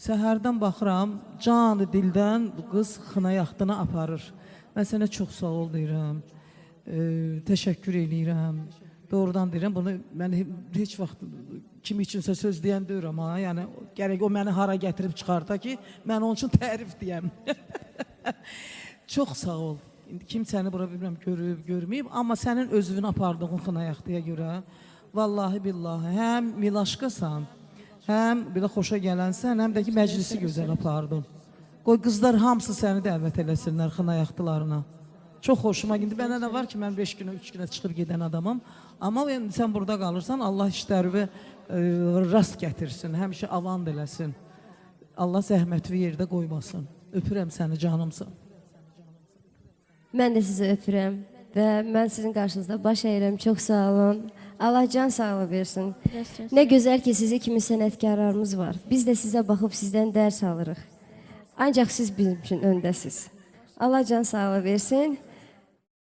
Səhərdən baxıram, canı dildən bu qız xına yaxdına aparır. Mən sənə çox sağ ol deyirəm. E, təşəkkür eləyirəm. Doğrudan deyirəm, bunu mən he- heç vaxt kim üçünsə söz deyən deyirəm ha. Yəni gərək o məni hara gətirib çıxarda ki, mən onun üçün tərif deyəm. Çox sağ ol. İndi kim səni bura bilmirəm görüb, görməyib, amma sənin özünü apardığın xınayaxtıya görə vallahi billahi həm milaşqasan, həm belə xoşa gələnsən, həm də ki məclisi gözəl apardın. Qoy qızlar hamısı səni dəvət eləsinlər xınayaxtılarına. Çox xoşuma gitti. Mənə nə var ki, mən 5 günə, 3 günə çıxıb gedən adamam. Amma indi sən burada qalırsan, Allah işlərini e, rast gətirsin, həmişə avand eləsin. Allah zəhmətli yerdə qoymasın. Öpürəm səni canımsın. Mən də sizi öpürəm və mən sizin qarşınızda baş əyirəm. Çox sağ olun. Allah can sağlığı versin. Nə gözəl ki, sizi kimi sənətkarlarımız var. Biz də sizə baxıb sizdən dərs alırıq. Ancaq siz bizim üçün öndəsiz. Allah can sağlığı versin.